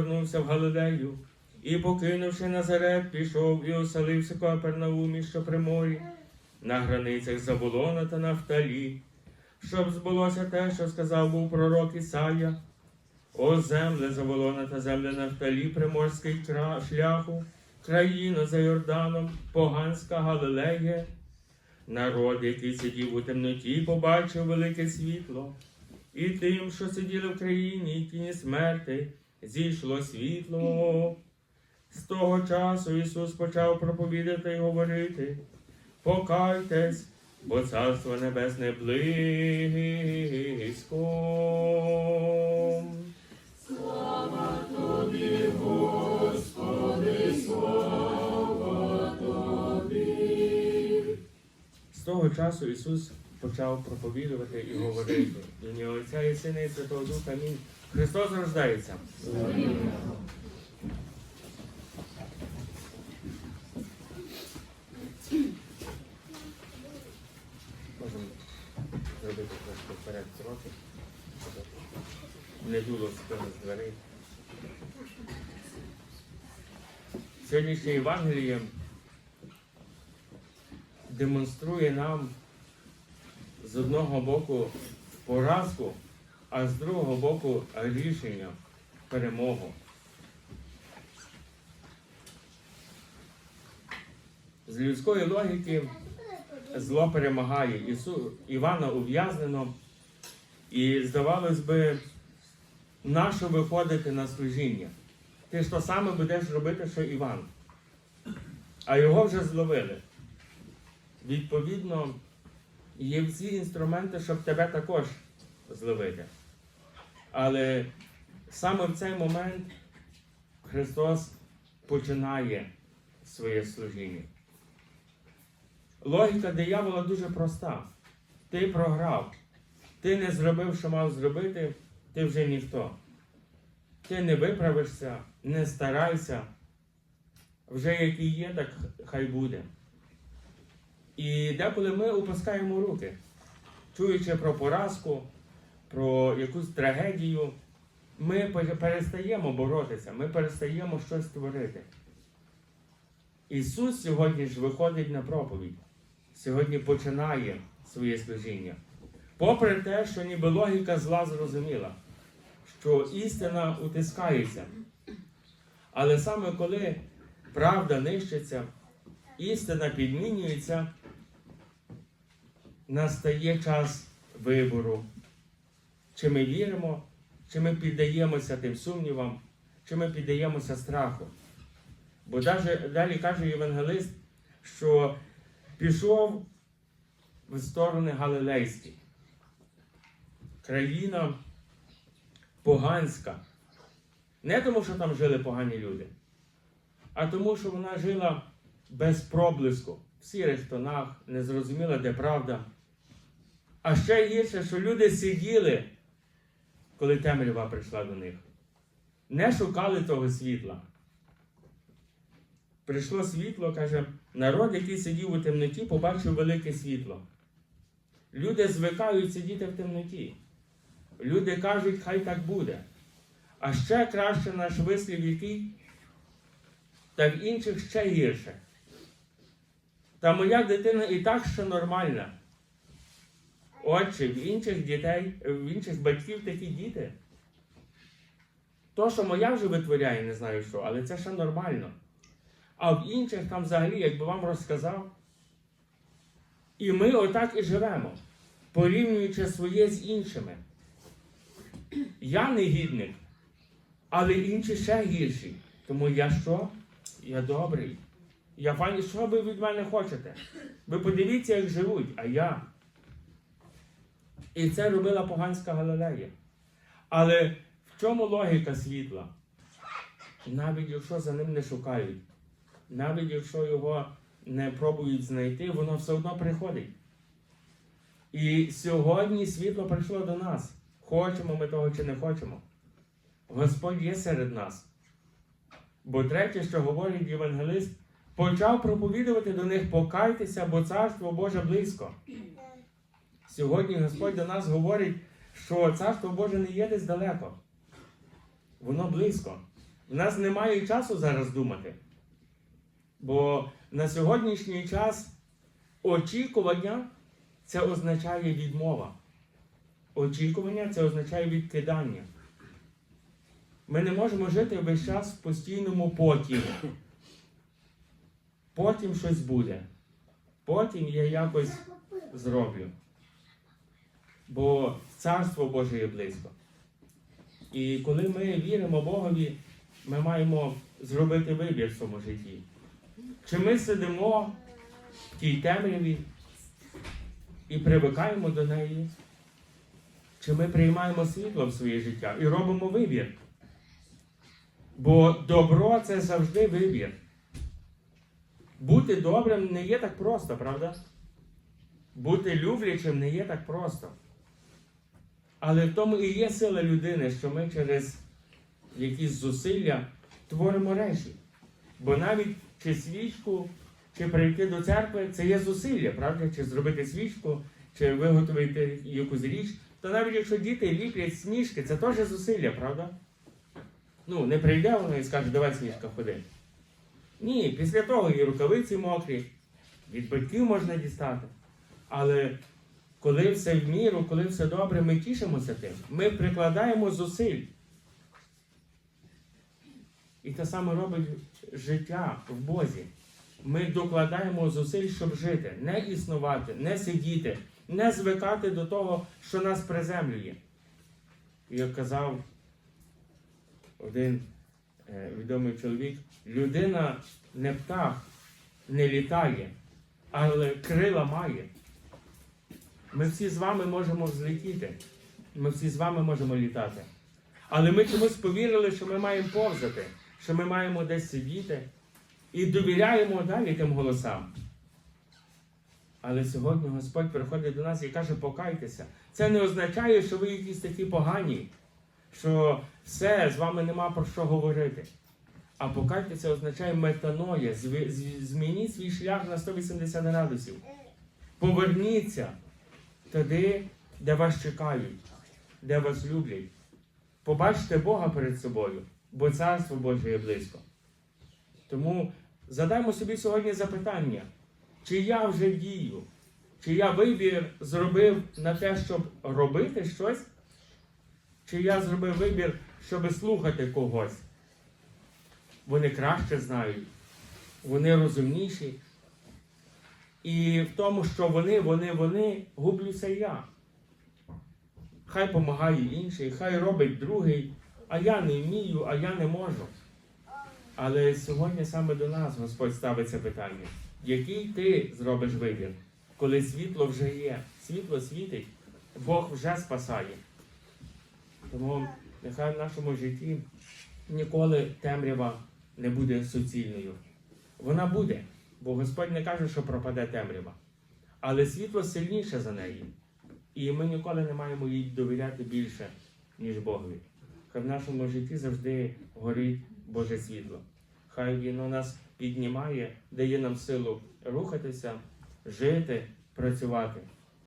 Вернувся в Галилею і, покинувши Назарет, пішов і оселився Капернаумі, що при морі, на границях Заволона та Нафталі, щоб збулося те, що сказав був пророк Ісая. О земле Заволона та земле Нафталі, приморський шляху, країна за Йорданом, поганська Галилея. Народ, який сидів у темноті, побачив велике світло, і тим, що сиділи в країні, і тіні смерти, зійшло світло. З того часу Ісус почав проповідати і говорити: Покайтесь, бо Царство Небесне близько. З того часу Ісус почав проповідувати і говорити. Ім'я Отця і Сина і Святого Духа. Амінь. Христос рождається. Можемо зробити трошки вперед трохи. Не дуло з дверей. Сьогоднішнє Євангеліє демонструє нам з одного боку поразку, а з другого боку рішення, перемогу. З людської логіки зло перемагає. Ісу, Івана ув'язнено, і здавалось би, нащо виходити на служіння? Ти ж то саме будеш робити, що Іван. А його вже зловили. Відповідно, є всі інструменти, щоб тебе також зловити. Але саме в цей момент Христос починає своє служіння. Логіка диявола дуже проста. Ти програв. Ти не зробив, що мав зробити, ти вже ніхто. Ти не виправишся, не старайся. Вже який є, так хай буде. І деколи ми опускаємо руки, чуючи про поразку, про якусь трагедію, ми перестаємо боротися, ми перестаємо щось творити. Ісус сьогодні ж виходить на проповідь, сьогодні починає своє служіння. Попри те, що ніби логіка зла зрозуміла, що істина утискається. Але саме коли правда нищиться, істина підмінюється, настає час вибору. Чи ми віримо, чи ми піддаємося тим сумнівам, чи ми піддаємося страху. Бо даже, далі каже Євангелист, що пішов в сторони Галилейські. Країна поганська. Не тому, що там жили погані люди, а тому, що вона жила без проблиску, в сірих тонах, не зрозуміла, де правда. А ще гірше, що люди сиділи, коли темрява прийшла до них. Не шукали того світла. Прийшло світло, каже, народ, який сидів у темноті, побачив велике світло. Люди звикають сидіти в темноті. Люди кажуть, хай так буде. А ще краще наш вислів який, так в інших ще гірше. Та моя дитина і так ще нормальна. Отже, в інших дітей, в інших батьків такі діти. То, що моя вже витворяє, не знаю що, але це ще нормально. А в інших там взагалі, якби вам розказав. І ми отак і живемо, порівнюючи своє з іншими. Я негідник, але інші ще гірші. Тому я що? Я добрий. Я файний, що ви від мене хочете? Ви подивіться, як живуть, а я. І це робила поганська Галилея. Але в чому логіка світла? Навіть якщо за ним не шукають, навіть якщо його не пробують знайти, воно все одно приходить. І сьогодні світло прийшло до нас. Хочемо ми того чи не хочемо. Господь є серед нас. Бо третє, що говорить євангелист, почав проповідувати до них покайтеся, бо царство Боже близько. Сьогодні Господь до нас говорить, що царство Боже не є десь далеко. Воно близько. В нас немає часу зараз думати. Бо на сьогоднішній час очікування це означає відмова. Очікування це означає відкидання. Ми не можемо жити весь час в постійному потім. Потім щось буде. Потім я якось зроблю. Бо Царство Боже є близько. І коли ми віримо Богові, ми маємо зробити вибір в своєму житті. Чи ми сидимо в тій темряві і привикаємо до неї, чи ми приймаємо світло в своє життя і робимо вибір. Бо добро це завжди вибір. Бути добрим не є так просто, правда? Бути люблячим не є так просто. Але в тому і є сила людини, що ми через якісь зусилля творимо речі. Бо навіть чи свічку, чи прийти до церкви це є зусилля, правда? Чи зробити свічку, чи виготовити якусь річ. То навіть якщо діти ліплять сніжки, це теж зусилля, правда? Ну, не прийде воно і скаже, давай сніжка ходи. Ні, після того і рукавиці мокрі, від батьків можна дістати. Але коли все в міру, коли все добре, ми тішимося тим. Ми прикладаємо зусиль. І те саме робить життя в Бозі. Ми докладаємо зусиль, щоб жити, не існувати, не сидіти, не звикати до того, що нас приземлює. Як казав один е, відомий чоловік, людина не птах, не літає, але крила має. Ми всі з вами можемо взлетіти. Ми всі з вами можемо літати. Але ми чомусь повірили, що ми маємо повзати, що ми маємо десь сидіти і довіряємо далі тим голосам. Але сьогодні Господь приходить до нас і каже, покайтеся. Це не означає, що ви якісь такі погані, що все, з вами нема про що говорити. А покайтеся означає метаноя, змініть свій шлях на 180 градусів. Поверніться туди, де вас чекають, де вас люблять. Побачте Бога перед собою, бо Царство Боже є близько. Тому задаймо собі сьогодні запитання, чи я вже дію, чи я вибір зробив на те, щоб робити щось, чи я зробив вибір, щоб слухати когось. Вони краще знають, вони розумніші. І в тому, що вони, вони, вони, гублюся я. Хай помагає інший, хай робить другий, а я не вмію, а я не можу. Але сьогодні саме до нас Господь ставить це питання. Який ти зробиш вибір, коли світло вже є, світло світить, Бог вже спасає. Тому нехай в нашому житті ніколи темрява не буде суцільною. Вона буде, бо Господь не каже, що пропаде темрява. Але світло сильніше за неї. І ми ніколи не маємо їй довіряти більше, ніж Богові. Хай в нашому житті завжди горить Боже світло. Хай Він у нас піднімає, дає нам силу рухатися, жити, працювати.